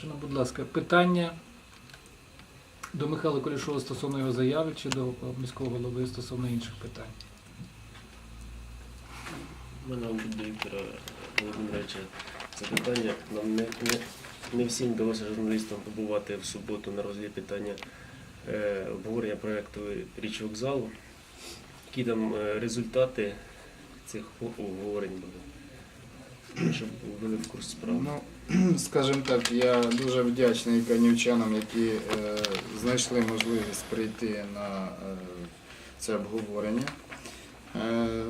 Шановні, будь ласка, питання до Михайла Колішова стосовно його заяви чи до міського голови стосовно інших питань. Мене до Віктора Володимировича запитання. Нам не, не, не всім вдалося журналістам побувати в суботу на розгляді питання е, обговорення проєкту річ вокзалу. Які там е, результати цих обговорень були? Щоб ввели в курс справи. Ну, скажімо так, я дуже вдячний канівчанам, які е, знайшли можливість прийти на е, це обговорення. Е,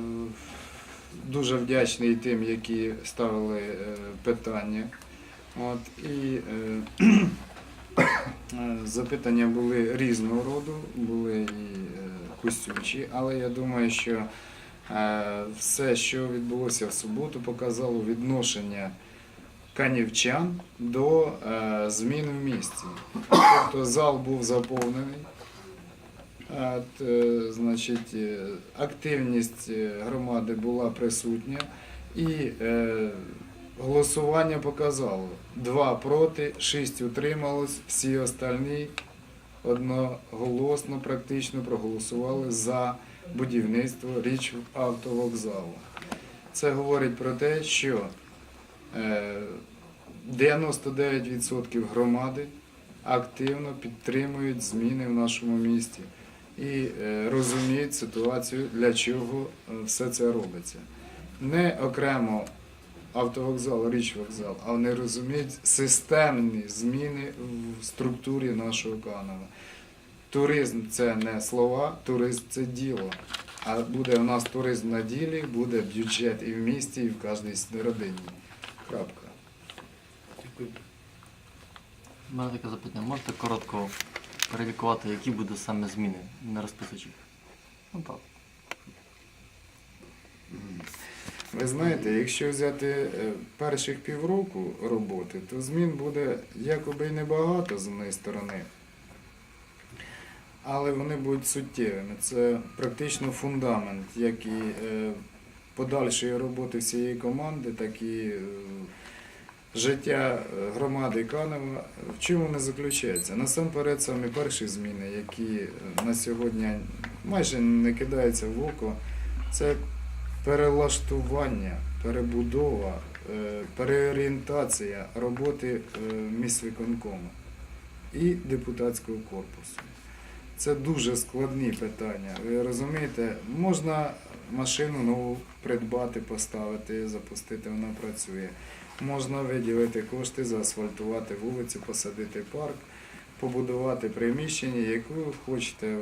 дуже вдячний тим, які ставили е, питання. От, і е, е, запитання були різного роду, були і е, кустючі, але я думаю, що все, що відбулося в суботу, показало відношення канівчан до е, змін в місті. Тобто зал був заповнений. Е, значить, е, активність е, громади була присутня і е, голосування показало. Два проти, шість утрималось, всі остальні одноголосно практично проголосували за будівництво річ автовокзалу. Це говорить про те, що е, 99% громади активно підтримують зміни в нашому місті і е, розуміють ситуацію, для чого е, все це робиться. Не окремо автовокзал, річ вокзал, а вони розуміють системні зміни в структурі нашого Канова. Туризм це не слова, туризм це діло. А буде у нас туризм на ділі, буде бюджет і в місті, і в кожній родині. Крапка. Дякую. У мене таке запитання. Можете коротко перелікувати, які будуть саме зміни на розписачів? Ну так. Ви знаєте, якщо взяти е, перших півроку роботи, то змін буде якоби й небагато з однієї сторони. Але вони будуть суттєвими. Це практично фундамент, як і е, подальшої роботи всієї команди, так і е, життя громади Канева. В чому вони заключаються? Насамперед, саме перші зміни, які е, на сьогодні майже не кидаються в око, це перелаштування, перебудова, переорієнтація роботи міськвиконкому і депутатського корпусу. Це дуже складні питання. Ви розумієте, можна машину нову придбати, поставити, запустити, вона працює. Можна виділити кошти, заасфальтувати вулицю, посадити парк, побудувати приміщення, яку хочете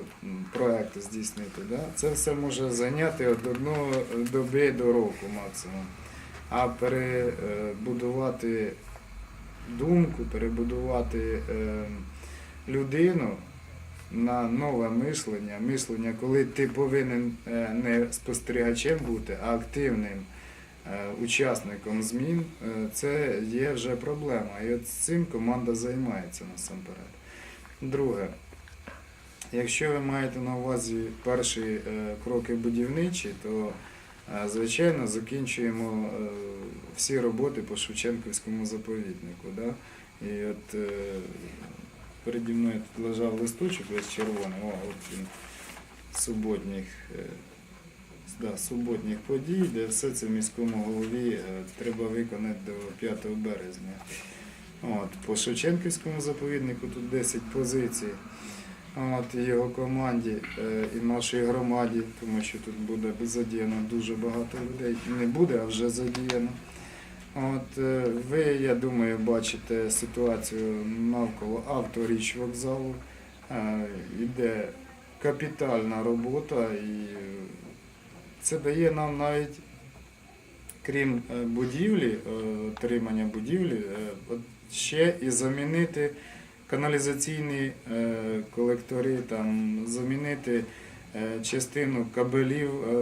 проект здійснити. Да? Це все може зайняти від одного доби до року максимум. А перебудувати думку, перебудувати е, людину на нове мислення, мислення, коли ти повинен е, не спостерігачем бути, а активним е, учасником змін, е, це є вже проблема. І от цим команда займається насамперед. Друге, якщо ви маєте на увазі перші кроки будівничі, то звичайно закінчуємо всі роботи по Шевченківському заповіднику. Да? І от переді мною тут лежав листочок весь червоний, о, от він суботніх, е, да, суботніх подій, де все це в міському голові е, треба виконати до 5 березня. От, по Шевченківському заповіднику тут 10 позицій. От, його команді е, і нашій громаді, тому що тут буде задіяно дуже багато людей. Не буде, а вже задіяно. От, е, ви, я думаю, бачите ситуацію навколо авторіч вокзалу. Е, Іде капітальна робота і це дає нам навіть, крім е, будівлі, отримання будівлі, ще і замінити каналізаційні колектори, там, замінити частину кабелів е,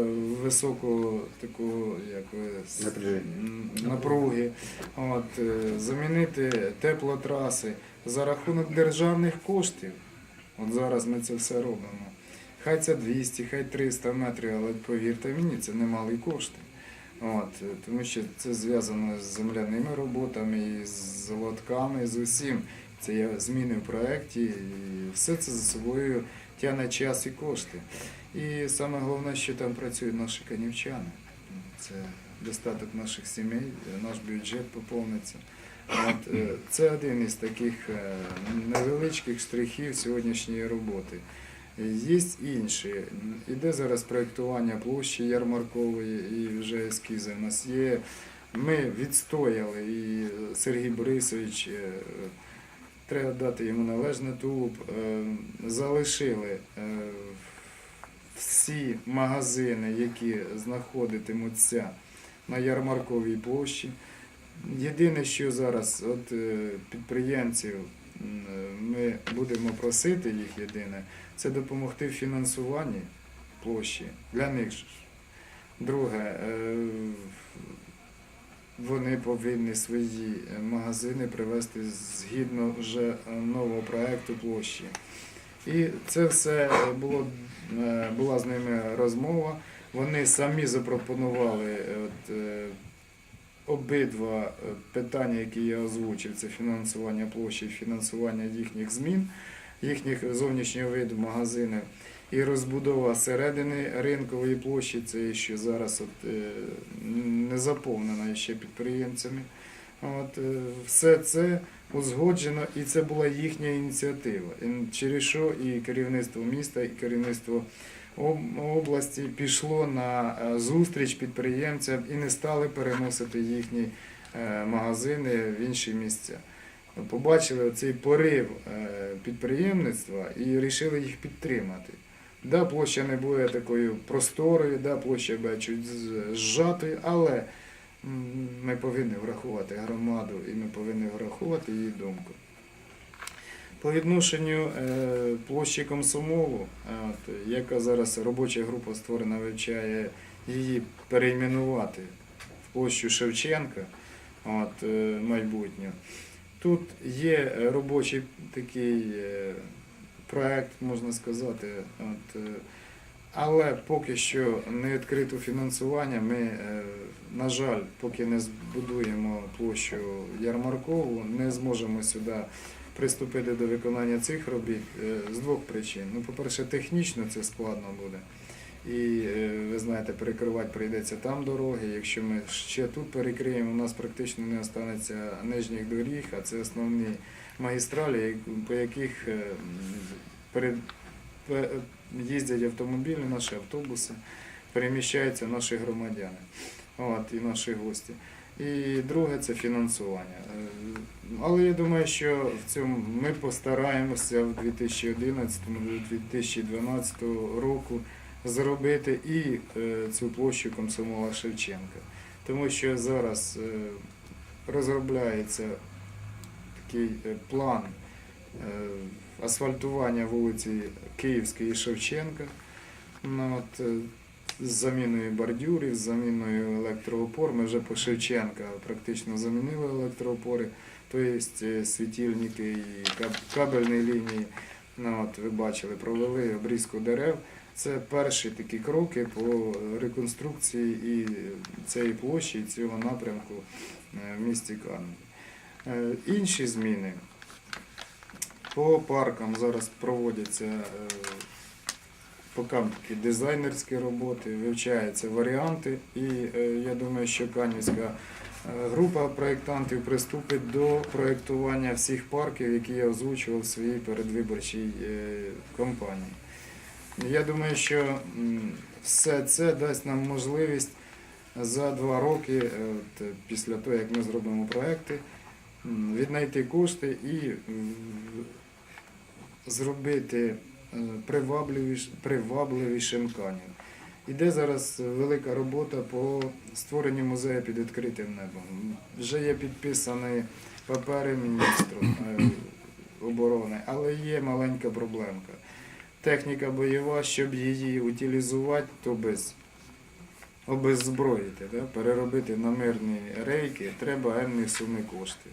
високого такого як напруги, от, е, замінити теплотраси за рахунок державних коштів. От зараз ми це все робимо. Хай це 200, хай 300 метрів, але повірте мені, це немалі кошти. От, е, тому що це зв'язано з земляними роботами, з лотками, з усім. Це є зміни в проєкті, і все це за собою тягне час і кошти. І саме головне, що там працюють наші канівчани. Це достаток наших сімей, наш бюджет поповниться. От, е, це один із таких е, невеличких штрихів сьогоднішньої роботи. Є інші. Іде зараз проєктування площі ярмаркової і вже ескізи в нас є. Ми відстояли і Сергій Борисович, е, треба дати йому належне тулуб, е, залишили е, всі магазини, які знаходитимуться на ярмарковій площі. Єдине, що зараз от е, підприємців ми будемо просити їх єдине, це допомогти в фінансуванні площі для них. Друге, вони повинні свої е, магазини привести згідно вже е, нового проекту площі. І це все е, було, була з ними розмова. Вони самі запропонували от, обидва питання, які я озвучив, це фінансування площі, фінансування їхніх змін, їхніх зовнішнього виду магазинів і розбудова середини ринкової площі, це що зараз от, е, не заповнена ще підприємцями. От, е, все це узгоджено, і це була їхня ініціатива. Через що і керівництво міста, і керівництво області пішло на е, зустріч підприємцям і не стали переносити їхні магазини в інші місця. Побачили цей порив підприємництва і вирішили їх підтримати. Да, площа не буде такою просторою, да, площа чуть зжатою, але ми повинні врахувати громаду і ми повинні врахувати її думку. По відношенню е, площі комсомолу, е, яка зараз робоча група створена, вивчає її перейменувати в площу Шевченка от, е, майбутню. Тут є робочий такий проект, можна сказати. От, е, але поки що не відкрито фінансування. Ми, е, на жаль, поки не збудуємо площу Ярмаркову, не зможемо сюди приступити до виконання цих робіт е, з двох причин. Ну, по-перше, технічно це складно буде. І е, ви знаєте, перекривати прийдеться там дороги. Якщо ми ще тут перекриємо, у нас практично не останеться нижніх доріг, а це основні магістралі, по яких е, їздять автомобілі, наші автобуси, переміщаються наші громадяни от, і наші гості. І друге це фінансування. Е, Але я думаю, що в цьому ми постараємося в 2011-2012 року зробити і е, цю площу Комсомола Шевченка. Тому що зараз е, розробляється такий е, план асфальтування вулиці Київської і Шевченка. Ну, от, з заміною бордюрів, з заміною електроопор. Ми вже по Шевченка практично замінили електроопори, тобто світильники і кабельні лінії. Ну, от, ви бачили, провели обрізку дерев. Це перші такі кроки по реконструкції і цієї площі, і цього напрямку е, в місті Каневі. Е, Інші зміни по паркам зараз проводяться е, поки такі дизайнерські роботи, вивчаються варіанти, і я думаю, що Канівська група проєктантів приступить до проєктування всіх парків, які я озвучував в своїй передвиборчій кампанії. Я думаю, що все це дасть нам можливість за два роки, е, от, після того, як ми зробимо проекти, віднайти кошти і зробити е, привабливіш- привабливішим Канів. Іде зараз велика робота по створенню музею під відкритим небом. Вже є підписані папери міністру е, оборони, але є маленька проблемка. Техніка бойова, щоб її утилізувати, то без обеззброїти, да? переробити на мирні рейки, треба енні суми коштів.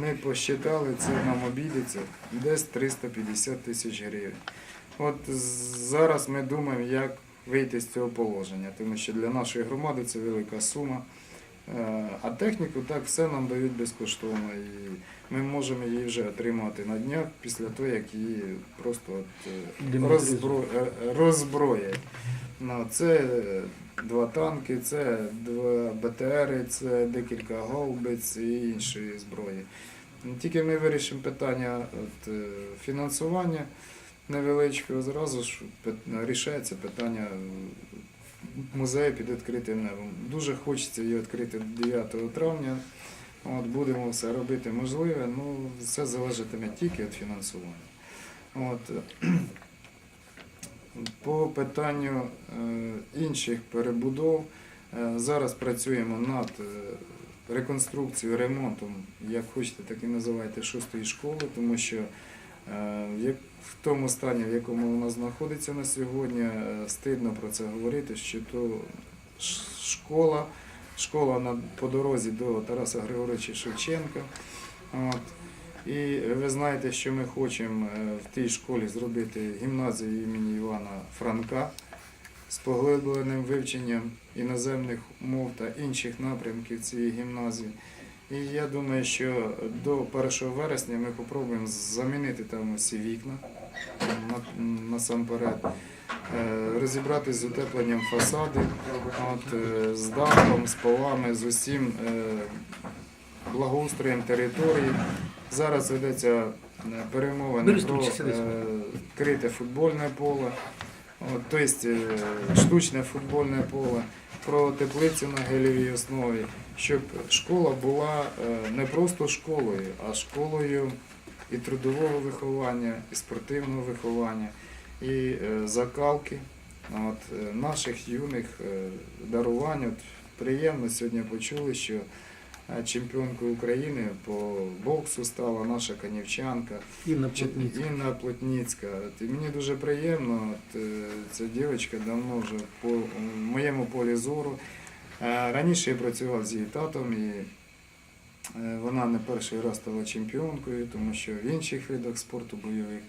Ми посчитали, це нам обійдеться десь 350 тисяч гривень. От зараз ми думаємо, як вийти з цього положення, тому що для нашої громади це велика сума. Е, А техніку так все нам дають безкоштовно. І ми можемо її вже отримати на днях після того, як її просто от, е, роззбро... е, роззброять. Ну, це два танки, це два БТРи, це декілька гаубиць і іншої зброї. Ну, Тільки ми вирішимо питання от, фінансування невеличкого, зразу ж рішається питання музею під відкритим небом. Дуже хочеться її відкрити 9 травня. От, будемо все робити можливе, ну все залежатиме тільки від фінансування. От. По питанню е, інших перебудов е, зараз працюємо над е, реконструкцією, ремонтом, як хочете, так і називайте, шостої школи, тому що в тому стані, в якому вона знаходиться на сьогодні, е, стидно про це говорити, що то школа, школа на, по дорозі до Тараса Григоровича Шевченка. От. І ви знаєте, що ми хочемо е, в тій школі зробити гімназію імені Івана Франка з поглибленим вивченням іноземних мов та інших напрямків цієї гімназії. І я думаю, що до 1 вересня ми спробуємо замінити там усі вікна. Насамперед, е, розібратись з утепленням фасади, от, е, з дахом, з полами, з усім е, благоустроєм території. Зараз ведеться перемовини про крите футбольне поле, от, тобто е, штучне футбольне поле, про теплицю на гелєвій основі, щоб школа була е, не просто школою, а школою і трудового виховання, і спортивного виховання, і е, закалки от, наших юних дарувань. От, приємно сьогодні почули, що чемпіонкою України по боксу стала наша канівчанка. Інна Плотницька. Інна Плотніцька. От, І мені дуже приємно, от, е, ця дівчинка давно вже по в моєму полі зору. Раніше я працював з її татом, і е, вона не перший раз стала чемпіонкою, тому що в інших видах спорту бойових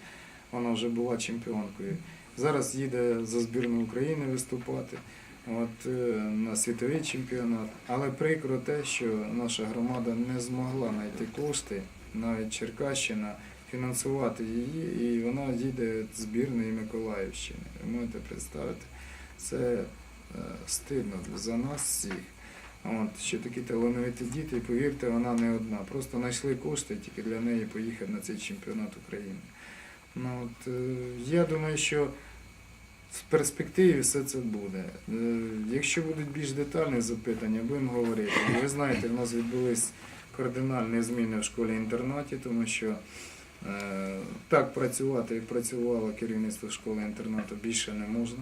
вона вже була чемпіонкою. Зараз їде за збірну України виступати от, е, на світовий чемпіонат. Але прикро те, що наша громада не змогла знайти кошти, навіть Черкащина, фінансувати її, і вона з збірної Миколаївщини. Ви можете представити, це е, стидно за нас всіх. От, що такі талановиті діти, і повірте, вона не одна. Просто знайшли кошти тільки для неї поїхати на цей чемпіонат України. Ну, от, е, я думаю, що в перспективі все це буде. Е, Якщо будуть більш детальні запитання, будемо говорити. Ви знаєте, в нас відбулись кардинальні зміни в школі-інтернаті, тому що е, так працювати, як працювало керівництво школи-інтернату, більше не можна.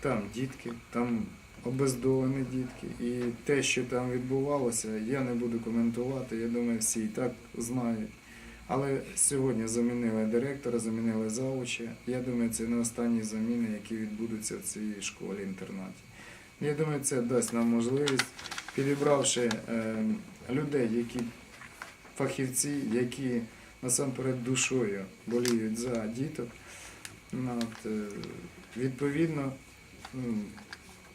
Там дітки, там обездолені дітки. І те, що там відбувалося, я не буду коментувати. Я думаю, всі і так знають. Але сьогодні замінили директора, замінили завуча. Я думаю, це не останні заміни, які відбудуться в цій школі-інтернаті. Я думаю, це дасть нам можливість, підібравши е, людей, які фахівці, які насамперед душою боліють за діток, ну, е, відповідно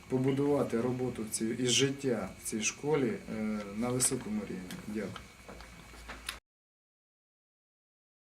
побудувати роботу в і життя в цій школі е, на високому рівні. Дякую.